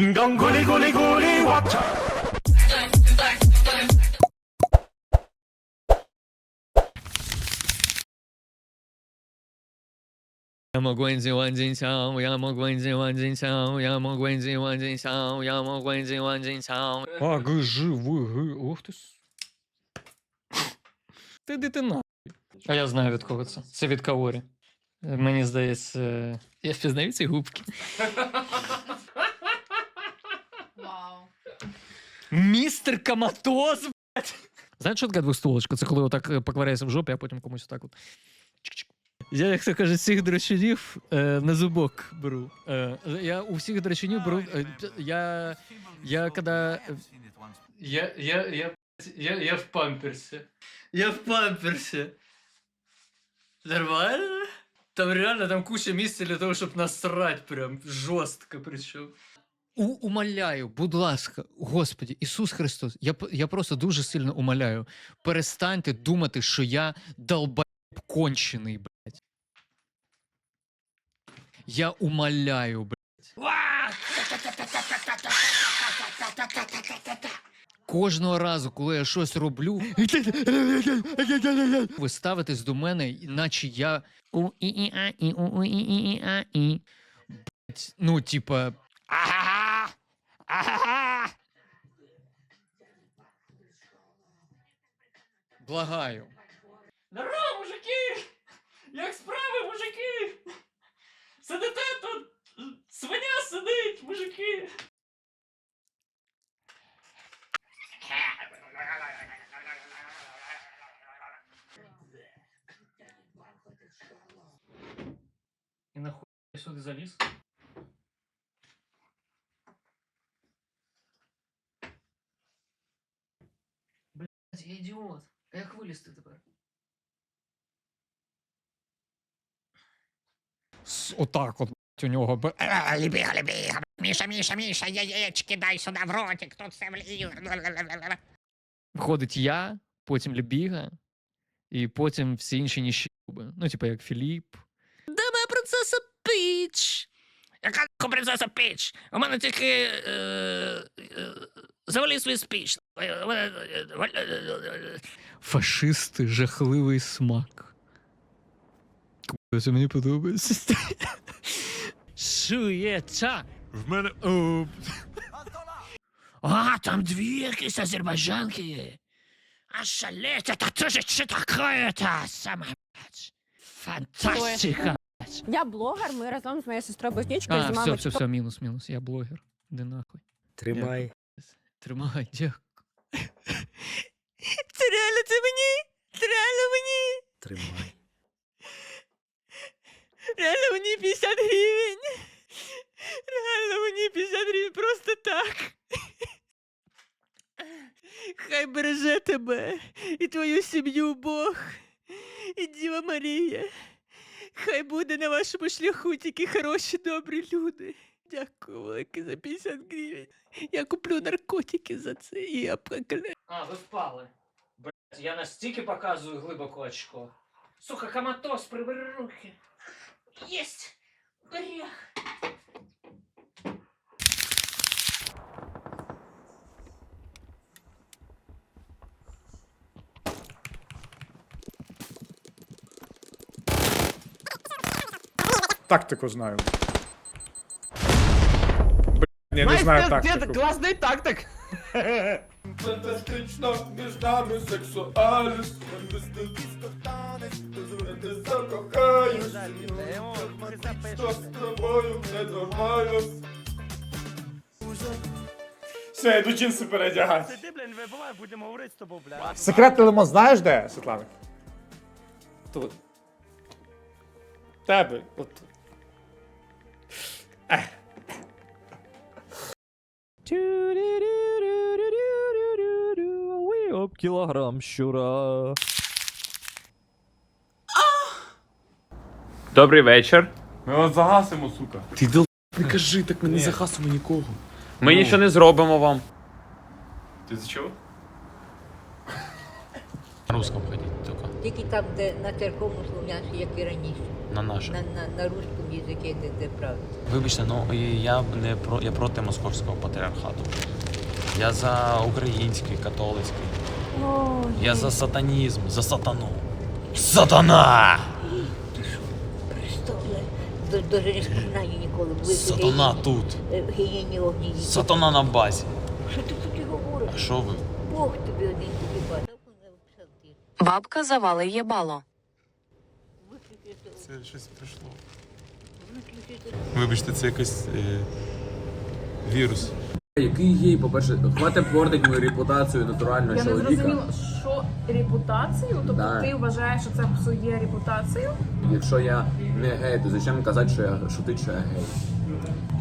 인간 굴리 굴리 굴리 왓차 Yamo Guanzi Wanjin Chao, Yamo Guanzi Wanjin Chao, Yamo Guanzi Wanjin Chao, Yamo Guanzi Wanjin Chao. А, г, ж, в, г, ох ти с. Ти дитина. А я знаю від кого це. Це від Каорі. Мені здається, я впізнаю ці губки. Містер Каматоз, блядь. Знаєш, що таке двостволочка? Це коли отак е, поковиряєшся в жопі, а потім комусь отак от. Чик-чик. Я, як то кажуть, всіх драчунів е, на зубок беру. Е, я у всіх драчунів беру. Е, я, я коли... Я, я, я, я, я в памперсі. Я в памперсі. Нормально? Там реально там куча місця для того, щоб насрать прям жорстко причому. У, умоляю, будь ласка, Господі, Ісус Христос, я, я просто дуже сильно умоляю. Перестаньте думати, що я долбоеб кончений, блядь. Я умоляю, блядь. Кожного разу, коли я щось роблю, ви ставитесь до мене, наче я. Блядь, Ну, типа. «Ага! Ага!» Благаю. Здорово, мужики! Як справи, мужики? Сидите тут, свиня сидить, мужики. Я ідіот. А як вилізти тепер? Отак от блядь, у нього. б- Лібіга, лібіга, Міша, Міша, Міша, яєчки дай сюди в ротик, тут все влізе. Виходить я, потім Лебіга, і потім всі інші ніщуби. Ну, типу, як Філіп. Де моя принцеса Піч? Яка нахуй принцеса Піч? У мене тільки е, е, завали свій спіч. Фашисти жахливий смак. Це мені подобається. Суєта. В мене. О, А, там дві якісь азербайджанки. А шалеть, это тоже что такое-то? Самое, блядь, фантастика. Я блогер, ми разом з моєю сестрою Близнючкою А, все, все, все, мінус, мінус. Я блогер. Де нахуй. Тримай. Тримай, дякую. Це реально це мені? Це реально мені? Тримай. Реально мені 50 гривень. Реально мені 50 гривень просто так. Хай береже тебе і твою сім'ю Бог і Діва Марія. Хай буде на вашому шляху тільки хороші, добрі люди. Дякую велике за 50 гривень. Я куплю наркотики за це і я прокляну. А, ви впали. Блять, я настільки показую глибоко очко. Сука, коматоз, прибери руки. Єсть! Берег! Тактику знаю. Я не знаю тактику. класний тактик. Фантастично між нами сексуальність ти закохаюсь Що з тобою ненормально Все, я йду джинси передягати Ти, блін, вибувай, будемо говорити з тобою, бля. Секретний лимон знаєш де, Світлана? Тут. Тебе, от тут. Об кілограм щура. Добрий вечір. Ми вас загасимо, сука Ти дал... Не кажи, так ми не захасимо нікого. Ми нічого не зробимо вам. Ти чого? Русском ходіть тільки. Тільки там, де на церковну слов'янську, як і раніше На наше. На, на, на русском языке, это, это правда. Вибачте, ну і я б не про я проти московського патріархату. Я за український, католицький. Я за сатанізм, за сатану. Сатана! Представляю. До- Даже не вспоминаю ніколи. Ви Сатана тут. Гієні огні. Сатана на базі. Що ти тут і говориш? А що ви? Бог тобі один тобі бачив. Бабка завали їбало. Це щось прийшло. Вибачте, це якийсь е, вірус. Який гей, по-перше, хватить портить мою репутацію натурального чоловіка. що репутацію? Тобто Да. ти вважаєш, що це псує репутацію? Якщо я не гей, то зачем казати, що я шутить, що я гей?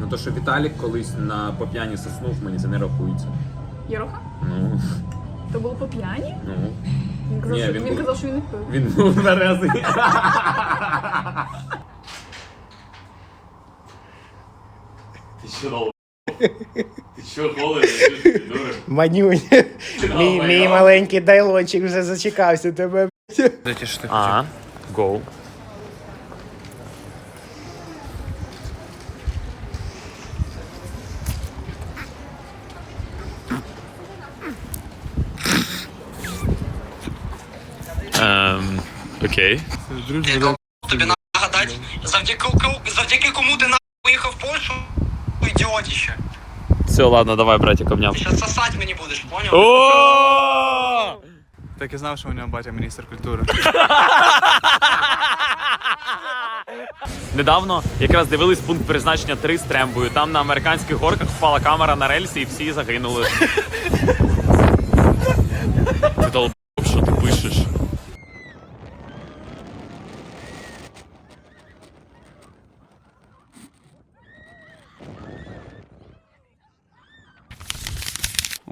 Ну то, що Віталік колись на поп'яні соснув, мені це не рахується. Єроха? Ну, То було по п'яні? ну. Він казав, Ні, що- він він був- казав, що він не пив. Він був березий. Ти що, Ти що, голий? Манюнь. Мій, мій маленький дайлончик вже зачекався тебе. А, гоу. Окей. Тобі нагадати, завдяки, завдяки кому ти нахуй поїхав в Польщу, ідіотіще. Все, ладно, давай, братик, обняв. Щас сосать мені будеш, поняв? О! Так і знав, що у нього батя міністр культури. Недавно якраз дивились пункт призначення 3 з трембою. Там на американських горках впала камера на рельси і всі загинули.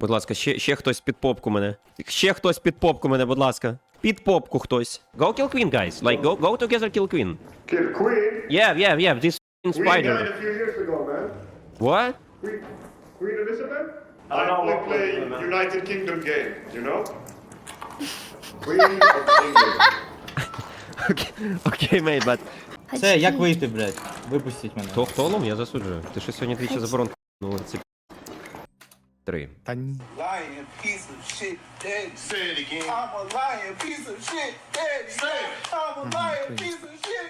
Будь ласка, ще ще хтось під попку мене. Ще хтось під попку мене, будь ласка. Під попку хтось. Go kill queen, guys. Like, go go together kill queen. Kill queen? Yeah, yeah, yeah. This f***ing spider. We died a few years ago, man. What? Queen, queen Elizabeth? I, I know we play Elizabeth, United Kingdom game, you know? Queen of England. Окей, окей, мей, бат. Це як вийти, блядь? Випустіть мене. Хто хто лом? Я засуджую. Ти що сьогодні двічі заборонку. Ну, це 3. Та ні.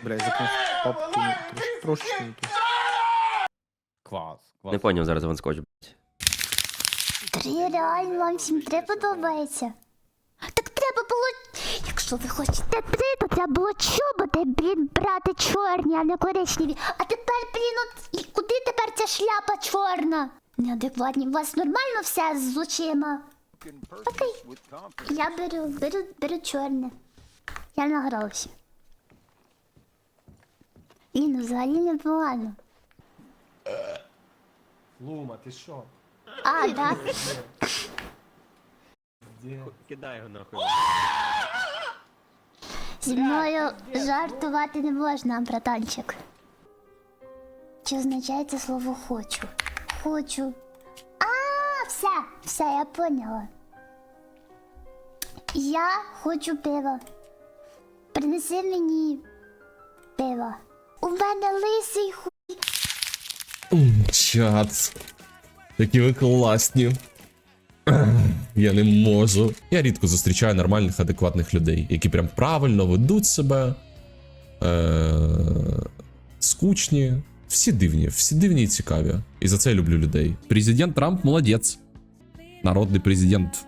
Бля, закинув папку трошки. Клас, клас. Не поняв зараз він скотч, блядь. Три реально вам всім три подобається. Так треба було, якщо ви хочете три, то треба було чоботи, блін, брати чорні, а не коричневі. А тепер, блін, от і куди тепер ця шляпа чорна? Неадекватні, у вас нормально все з очима? Окей. Я беру, беру, беру чорне. Я награвся. І ну взагалі непогано. Лума, ти що? А, так. Кидай його нахуй. Зі мною жартувати не можна, братанчик. Що означає це слово хочу? Хочу. А, все, все, я поняла. Я хочу пива. Принеси мені пива. У мене лисий хуй. Чат. Які ви класні. Я не можу. Я рідко зустрічаю нормальних, адекватних людей, які прям правильно ведуть себе. Е- скучні. Всі дивні, всі дивні і цікаві. І за це я люблю людей. Президент Трамп молодець. Народний президент.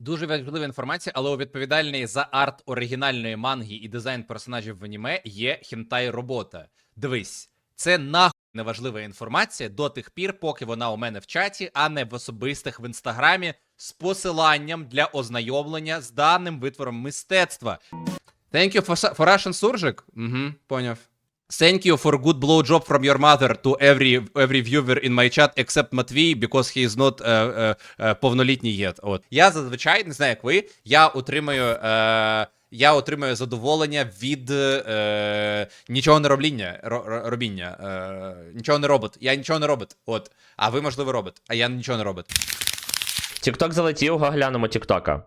Дуже важлива інформація, але у відповідальний за арт оригінальної манги і дизайн персонажів в аніме є хінтай робота. Дивись, це нахуй неважлива інформація до тих пір, поки вона у мене в чаті, а не в особистих в інстаграмі з посиланням для ознайомлення з даним витвором мистецтва. Thank you for, for Russian суржик. Угу, поняв. Thank you for good blowjob from your mother to every every viewer in my chat except Матвій, because he is not е, е, повнолітній yet. От. Я зазвичай, не знаю, як ви, я отримую, е, я отримую задоволення від е, нічого не робління, ро, ро- робіння. Е, нічого не робот. Я нічого не робот. От. А ви, можливо, робот, а я нічого не робот. Тікток залетів, глянемо Тіктока.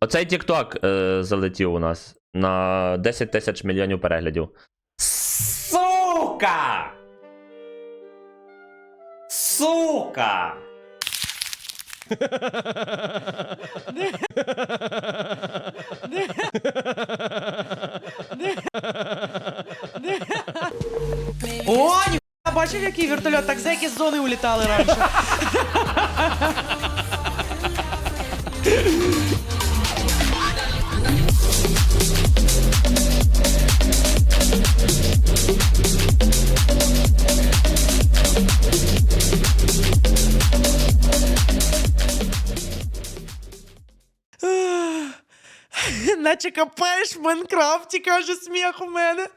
Оцей Тікток е, залетів у нас. на 10 тисяч мільйонів переглядів. Сука! Сука! О, ніхуя, бачив, який вертольот, так зеки з зони улітали раніше. Наче капаєш в Майнкрафті, каже сміх у мене.